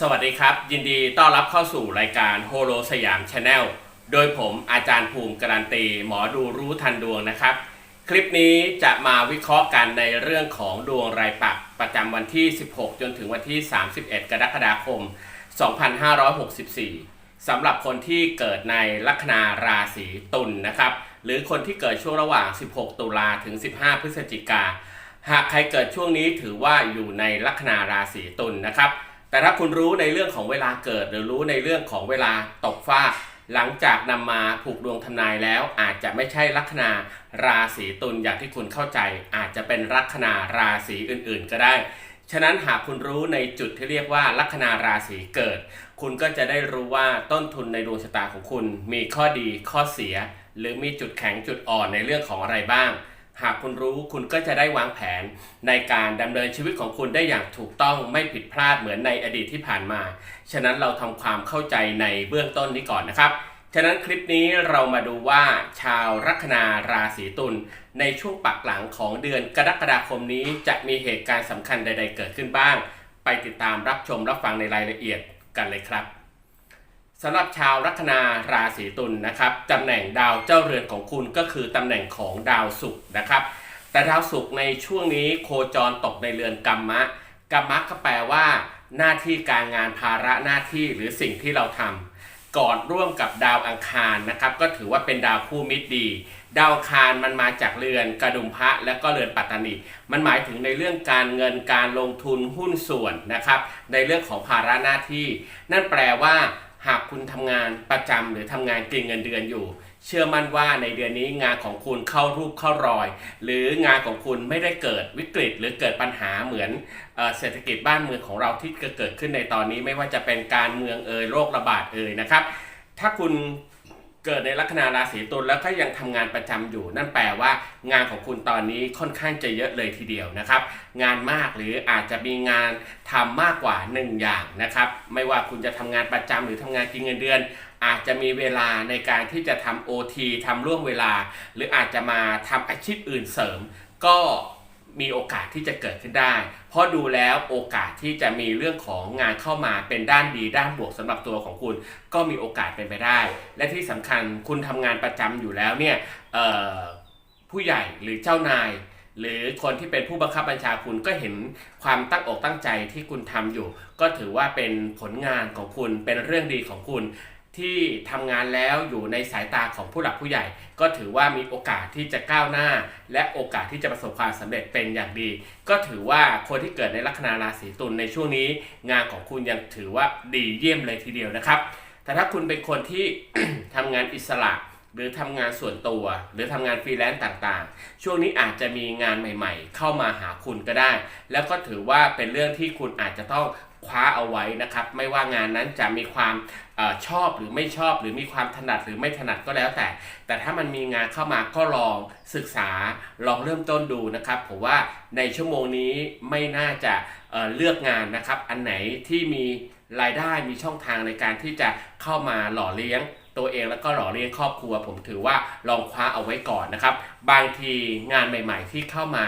สวัสดีครับ ยินดีต้อนรับเข้าสู่รายการโฮโลสยามชาแนลโดยผมอาจารย์ภูมิการันตี หมอดูรู้ทันดวงนะครับ คลิปนี้จะมาวิเคราะห์กันในเรื่องของดวงรายปักประจำวันที่ 16 จนถึงวันที่ 31 กรกฎาคม 2564 สำหรับคนที่เกิดในลัคนาราศีตุลนะครับ หรือคนที่เกิดช่วงระหว่าง 16 ตุลาถึง 15 พฤศจิกา หากใครเกิดช่วงนี้ถือว่าอยู่ในลัคนาราศีตุลนะครับ แต่ถ้าคุณรู้ในเรื่องของเวลาเกิด หรือรู้ในเรื่องของเวลาตกฟ้า หลังจากนำมาผูกดวงทำนายแล้ว อาจจะไม่ใช่ลัคนาราศีตุลอย่างที่คุณเข้าใจ อาจจะเป็นลัคนาราศีอื่นๆ ก็ได้ ฉะนั้นหากคุณรู้ในจุดที่เรียกว่าลัคนาราศีเกิด คุณก็จะได้รู้ว่าต้นทุนในดวงชะตาของคุณ มีข้อดีข้อเสีย หรือมีจุดแข็งจุดอ่อนในเรื่องของอะไรบ้าง หากคุณรู้คุณก็จะได้วางแผนในการดำเนินชีวิตของคุณได้อย่างถูกต้องไม่ผิดพลาดเหมือนในอดีตที่ผ่านมา ฉะนั้นเราทำความเข้าใจในเบื้องต้นนี้ก่อนนะครับ ฉะนั้นคลิปนี้เรามาดูว่าชาวลัคนาราศีตุลในช่วงปักหลังของเดือนกรกฎาคมนี้จะมีเหตุการณ์สำคัญใด ๆ เกิดขึ้นบ้าง ไปติดตามรับชมรับฟังในรายละเอียดกันเลยครับ สำหรับชาวลัคนาราศีตุลนะครับตำแหน่งดาวเจ้าเรือนของคุณก็คือตำแหน่งของดาวศุกร์นะครับ แต่ดาวศุกร์ในช่วงนี้โคจรตกในเรือนกัมมะกัมมะก็แปลว่า หน้าที่การงานภาระหน้าที่หรือสิ่งที่เราทำก่อนร่วมกับดาวอังคารนะครับ ก็ถือว่าเป็นดาวคู่มิตรดี ดาวอังคารมันมาจากเรือนกระดุมพระและก็เรือนปัตตานีมันหมายถึงในเรื่องการเงินการลงทุนหุ้นส่วนนะครับ ในเรื่องของภาระหน้าที่ นั่นแปลว่า หากคุณทำงานประจำหรือทำงานเก็งเงินเดือนอยู่ เชื่อมั่นว่าในเดือนนี้งานของคุณเข้ารูปเข้ารอย หรืองานของคุณไม่ได้เกิดวิกฤต หรือเกิดปัญหาเหมือนเอเศรษฐกิจบ้านเมืองของเราที่เกิดขึ้นในตอนนี้ ไม่ว่าจะเป็นการเมืองเอ่ยโรคระบาดเอ่ยนะครับ ถ้าคุณ เกิดในลัคนาราศีตุลแล้วก็ยังทำงานประจำอยู่ นั่นแปลว่า งานของคุณตอนนี้ค่อนข้างจะเยอะเลยทีเดียวนะครับ งานมากหรืออาจจะมีงานทำมากกว่า 1 อย่างนะครับ ไม่ว่าคุณจะทำงานประจำหรือทำงานกินเงินเดือน อาจจะมีเวลาในการที่จะทำ OT ทำล่วงเวลา หรืออาจจะมาทำอาชีพอื่นเสริม ก็ มีโอกาสที่จะเกิดขึ้นได้ เพราะดูแล้วโอกาสที่จะมีเรื่องของงานเข้ามาเป็นด้านดีด้านบวกสำหรับตัวของคุณ ก็มีโอกาสเป็นไปได้ และที่สำคัญคุณทำงานประจำอยู่แล้วเนี่ยผู้ใหญ่หรือเจ้านาย หรือคนที่เป็นผู้บังคับบัญชาคุณก็เห็นความตั้งอกตั้งใจที่คุณทำอยู่ ก็ถือว่าเป็นผลงานของคุณเป็นเรื่องดีของคุณ ที่ทำงานแล้วอยู่ในสายตาของผู้หลักผู้ใหญ่ ก็ถือว่ามีโอกาสที่จะก้าวหน้า และโอกาสที่จะประสบความสำเร็จเป็นอย่างดี ก็ถือว่าคนที่เกิดในลัคนาราศีตุลในช่วงนี้ งานของคุณยังถือว่าดีเยี่ยมเลยทีเดียวนะครับ แต่ถ้าคุณเป็นคนที่ทำงานอิสระหรือทำงานส่วนตัว หรือทำงานฟรีแลนซ์ต่างๆ ช่วงนี้อาจจะมีงานใหม่ ๆ เข้ามาหาคุณก็ได้ แล้วก็ถือว่าเป็นเรื่องที่คุณอาจจะต้อง คว้าเอาไว้นะครับ ไม่ว่างานนั้นจะมีความอชอบหรือไม่ชอบหรือมีความถนัดหรือไม่ถนัดก็แล้วแต่ แต่ถ้ามันมีงานเข้ามาก็ลองศึกษาลองเริ่มต้นดูนะครับผมว่าในชั่วโมงนี้ไม่น่าจะเเลือกงานนะครับ อันไหนที่มีรายได้มีช่องทางในการที่จะเข้ามาหล่อเลี้ยง ตัวเองแล้วก็หล่อเลี้ยงครอบครัว ผมถือว่าลองคว้าเอาไว้ก่อนนะครับ บางทีงานใหม่ๆที่เข้ามา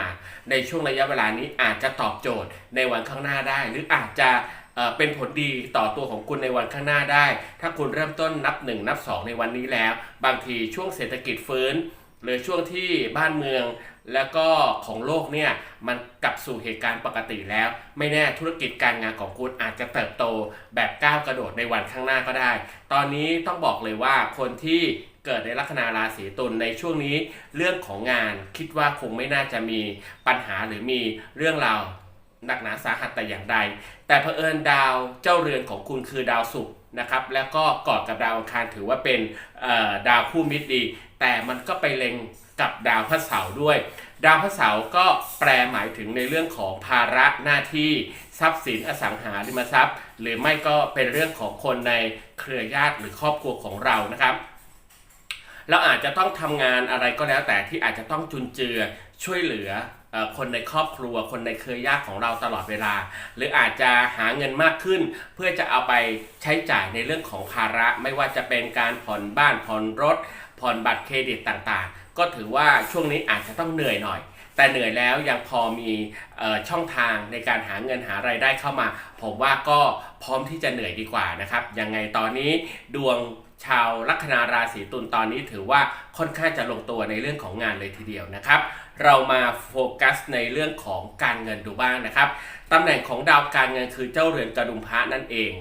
ในช่วงระยะเวลานี้อาจจะตอบโจทย์ในวันข้างหน้าได้ หรืออาจจะเป็นผลดีต่อตัวของคุณในวันข้างหน้าได้ ถ้าคุณเริ่มต้นนับ 1 นับ 2 ในวันนี้แล้ว บางทีช่วงเศรษฐกิจฟื้น หรือช่วงที่บ้านเมืองแล้วก็ของโลกเนี่ยมันกลับสู่เหตุการณ์ปกติแล้ว ไม่แน่ธุรกิจการงานของคุณอาจจะเติบโตแบบก้าวกระโดดในวันข้างหน้าก็ได้ ตอนนี้ต้องบอกเลยว่าคนที่เกิดในลัคนาราศีตุลในช่วงนี้เรื่องของงานคิดว่าคงไม่น่าจะมีปัญหาหรือมีเรื่องราวหนักหนาสาหัสแต่อย่างใด แต่เผอิญดาวเจ้าเรือนของคุณคือดาวศุกร์นะครับแล้วก็กอดกับดาวอังคารถือว่าเป็นดาวคู่มิตรดี แต่มันก็ไปเล็งกับดาวพระเสาร์ด้วย ดาวพระเสาร์ก็แปลหมายถึงในเรื่องของภาระหน้าที่ทรัพย์สินอสังหาริมทรัพย์ หรือไม่ก็เป็นเรื่องของคนในเครือญาติหรือครอบครัวของเรานะครับ เราอาจจะต้องทำงานอะไรก็แล้วแต่ที่อาจจะต้องจุนเจือช่วยเหลืออคนในครอบครัวคนในเครือญาติของเราตลอดเวลา หรืออาจจะหาเงินมากขึ้น เพื่อจะเอาไปใช้จ่ายในเรื่องของภาระ ไม่ว่าจะเป็นการผ่อนบ้านผ่อนรถ ผ่อนบัตรเครดิตต่างๆ ก็ถือว่าช่วงนี้อาจจะต้องเหนื่อยหน่อย แต่เหนื่อยแล้วยังพอมีออช่องทางในการหาเงินหาไรายได้เข้ามา ผมว่าก็พร้อมที่จะเหนื่อยดีกว่านะครับ ยังไงตอนนี้ดวงชาวลัคนาราศีตุลตอนนี้ถือว่าค่อนข้างจะลงตัวในเรื่องของงานเลยทีเดียวนะครับ เรามาโฟกัสในเรื่องของการเงินดูบ้างนะครับตำแหน่งของดาวการเงินคือเจ้าเรือนกระดุมพระนั่นเอง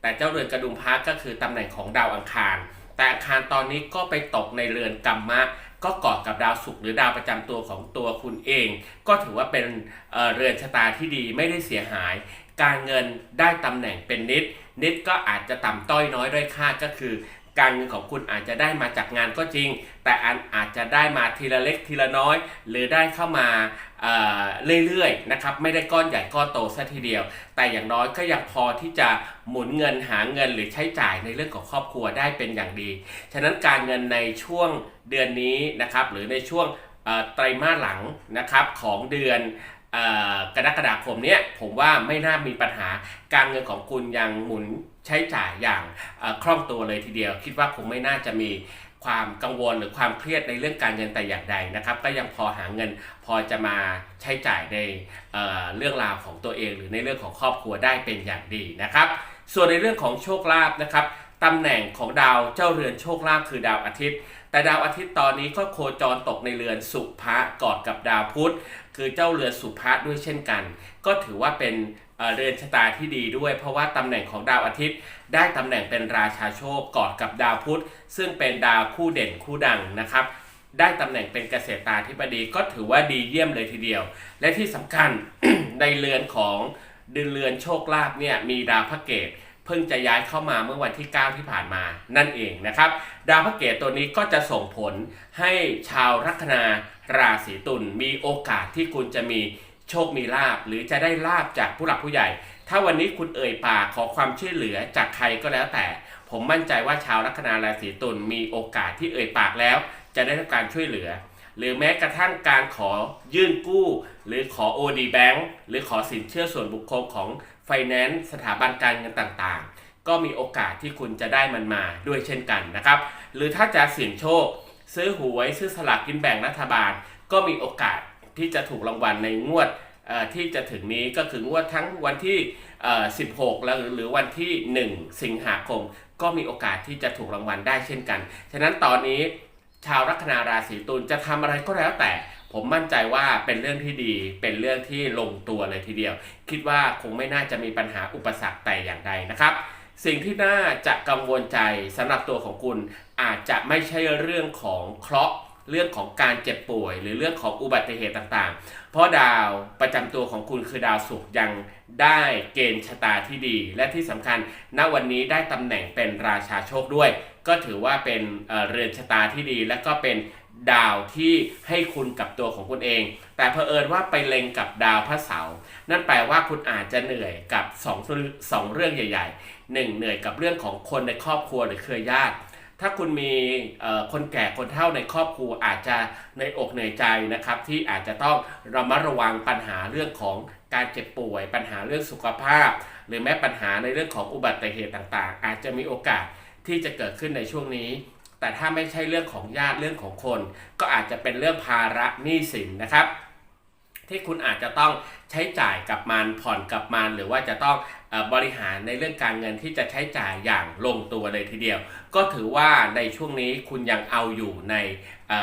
แต่เจ้าเรือนกระดุมพระก็คือตำแหน่งของดาวอังคาร แต่อังคารตอนนี้ก็ไปตกในเรือนกัมมะ ก็เกาะกับดาวศุกร์หรือดาวประจำตัวของตัวคุณเอง ก็ถือว่าเป็นเเรือนชะตาที่ดีไม่ได้เสียหาย การเงินได้ตำแหน่งเป็นนิด นิดก็อาจจะต่ำต้อยน้อยด้อยค่าก็คือการเงินของคุณอาจจะได้มาจากงานก็จริง แต่อันอาจจะได้มาทีละเล็กทีละน้อย หรือได้เข้ามา เรื่อยๆนะครับไม่ได้ก้อนใหญ่ก้อนโตซะทีเดียว แต่อย่างน้อยก็ยังพอที่จะหมุนเงินหาเงินหรือใช้จ่ายในเรื่องของครอบครัวได้เป็นอย่างดี ฉะนั้นการเงินในช่วงเดือนนี้นะครับหรือในช่วงไตรมาสหลังนะครับของเดือนกรกฎาคมเนี้ยผมว่าไม่น่ามีปัญหาการเงินของคุณยังหมุนใช้จ่ายอย่างคล่องตัวเลยทีเดียว คิดว่าคงไม่น่าจะมี ความกังวลหรือความเครียดในเรื่องการเงินแต่อย่างใดนะครับ ก็ยังพอหาเงินพอจะมาใช้จ่ายในเเรื่องราวของตัวเอง หรือในเรื่องของครอบครัวได้เป็นอย่างดีนะครับ ส่วนในเรื่องของโชคลาภนะครับ ตำแหน่งของดาวเจ้าเรือนโชคลาภคือดาวอาทิตย์ แต่ดาวอาทิตย์ตอนนี้ก็โคจรตกในเรือนสุภะกอดกับดาวพุธ คือเจ้าเรือนสุภะด้วยเช่นกัน ก็ถือว่าเป็นเรือนชะตาที่ดีด้วย เพราะว่าตำแหน่งของดาวอาทิตย์ ได้ตำแหน่งเป็นราชาโชคกอดกับดาวพุธ ซึ่งเป็นดาวคู่เด่นคู่ดังนะครับได้ตำแหน่งเป็นเกษตราธิบดีก็ถือว่าดีเยี่ยมเลยทีเดียว และที่สำคัญในเรือนของเดือนเรือนโชคลาภเนี่ยมีดาวพระเกต เพิ่งจะย้ายเข้ามาเมื่อวันที่ 9 ที่ผ่านมานั่นเองนะครับ ดาวพระเกตตัวนี้ก็จะส่งผลให้ชาวลัคนาราศีตุลมีโอกาสที่คุณจะมีโชคมีลาบหรือจะได้ลาบจากผู้หลักผู้ใหญ่ ถ้าวันนี้คุณเอ่ยปากขอความช่วยเหลือจากใครก็แล้วแต่ ผมมั่นใจว่าชาวลัคนาราศีตุลมีโอกาสที่เอ่ยปากแล้ว จะได้รับการช่วยเหลือ หรือแม้กระทั่งการขอยื่นกู้ หรือขอ OD Bank หรือขอสินเชื่อส่วนบุคคลของ Finance สถาบันการเงินต่างๆ ก็มีโอกาสที่คุณจะได้มันมาด้วยเช่นกันนะครับ หรือถ้าจะเสี่ยงโชค ซื้อหวยซื้อสลากกินแบ่งรัฐบาล ก็มีโอกาสที่จะถูกรางวัลในงวดที่จะถึงนี้ก็คืองวดทั้งวันที่ 16 แล้วหรือวันที่ 1 สิงหาคม ก็มีโอกาสที่จะถูกรางวัลได้เช่นกัน ฉะนั้นตอนนี้ชาวลัคนาราศีตุลจะทำอะไรก็แล้วแต่ ผมมั่นใจว่าเป็นเรื่องที่ดี เป็นเรื่องที่ลงตัวเลยทีเดียว คิดว่าคงไม่น่าจะมีปัญหาอุปสรรคแต่อย่างใดนะครับ สิ่งที่น่าจะกังวลใจสำหรับตัวของคุณอาจจะไม่ใช่เรื่องของเคราะห์ เรื่องของการเจ็บป่วย หรือเรื่องของอุบัติเหตุต่างๆ เพราะดาวประจำตัวของคุณคือดาวศุกร์ยังได้เกณฑ์ชะตาที่ดี และที่สำคัญ ณวันนี้ได้ตำแหน่งเป็นราชาโชคด้วย ก็ถือว่าเป็นเออเรือนชะตาที่ดี และก็เป็นดาวที่ให้คุณกับตัวของคุณเอง แต่เผอิญว่าไปเล็งกับดาวพระเสาร์นั่นแปลว่าคุณอาจจะเหนื่อยกับสองสองเรื่องใหญ่ๆหนึ่งเหนื่อยกับเรื่องของคนในครอบครัวหรือเครือญาติ ถ้าคุณมีคนแก่คนเฒ่าในครอบครัวอาจจะในอกเหนื่อยใจนะครับ ที่อาจจะต้องระมัดระวังปัญหาเรื่องของการเจ็บป่วย ปัญหาเรื่องสุขภาพ หรือแม้ปัญหาในเรื่องของอุบัติเหตุต่างๆ อาจจะมีโอกาสที่จะเกิดขึ้นในช่วงนี้ แต่ถ้าไม่ใช่เรื่องของญาติเรื่องของคน ก็อาจจะเป็นเรื่องภาระหนี้สินนะครับที่คุณอาจจะต้องใช้จ่ายกับมันผ่อนกับมัน หรือว่าจะต้อง บริหารในเรื่องการเงินที่จะใช้จ่ายอย่างลงตัวเลยทีเดียว ก็ถือว่าในช่วงนี้คุณยังเอาอยู่ในอ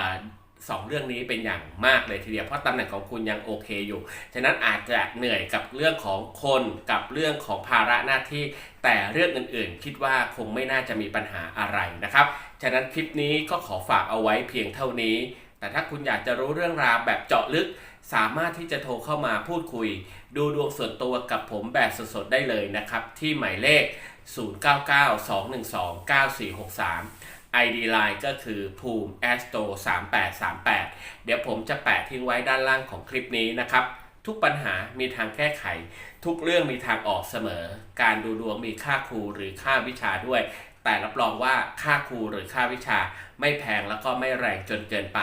สองเรื่องนี้เป็นอย่างมากเลยทีเดียวเพราะตำแหน่งของคุณยังโอเคอยู่ ฉะนั้นอาจจะเหนื่อยกับเรื่องของคนกับเรื่องของภาระหน้าที่ แต่เรื่องอื่นๆ คิดว่าคงไม่น่าจะมีปัญหาอะไรนะครับ ฉะนั้นคลิปนี้ก็ขอฝากเอาไว้เพียงเท่านี้ แต่ถ้าคุณอยากจะรู้เรื่องราวแบบเจาะลึก สามารถที่จะโทรเข้ามาพูดคุย ดูดวงส่วนตัวกับผมแบบสดๆได้เลยนะครับ ที่หมายเลข 0992129463 ID Line ก็คือภูมิ Astro 3838 เดี๋ยวผมจะแปะทิ้งไว้ด้านล่างของคลิปนี้นะครับ ทุกปัญหามีทางแก้ไข ทุกเรื่องมีทางออกเสมอ การดูดวงมีค่าครูหรือค่าวิชาด้วย แต่รับรองว่าค่าครูหรือค่าวิชาไม่แพงแล้วก็ไม่แรงจนเกินไป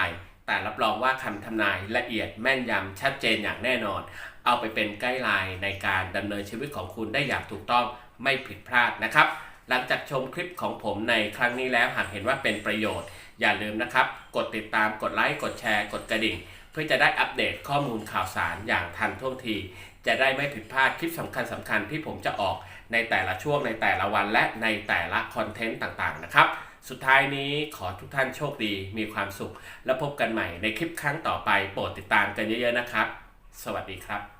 แต่รับรองว่าคำทำนายละเอียดแม่นยำชัดเจนอย่างแน่นอน เอาไปเป็นไกด์ไลน์ในการดำเนินชีวิตของคุณได้อย่างถูกต้องไม่ผิดพลาดนะครับ หลังจากชมคลิปของผมในครั้งนี้แล้วหากเห็นว่าเป็นประโยชน์ อย่าลืมนะครับ กดติดตามกดไลค์กดแชร์ กดกระดิ่ง เพื่อจะได้อัปเดตข้อมูลข่าวสารอย่างทันท่วงที จะได้ไม่ผิดพลาดคลิปสำคัญสำคัญๆที่ผมจะออกในแต่ละช่วงในแต่ละวันและในแต่ละคอนเทนต์ต่างๆนะครับ สุดท้ายนี้ขอทุกท่านโชคดีมีความสุข และพบกันใหม่ในคลิปครั้งต่อไป โปรดติดตามกันเยอะๆนะครับ สวัสดีครับ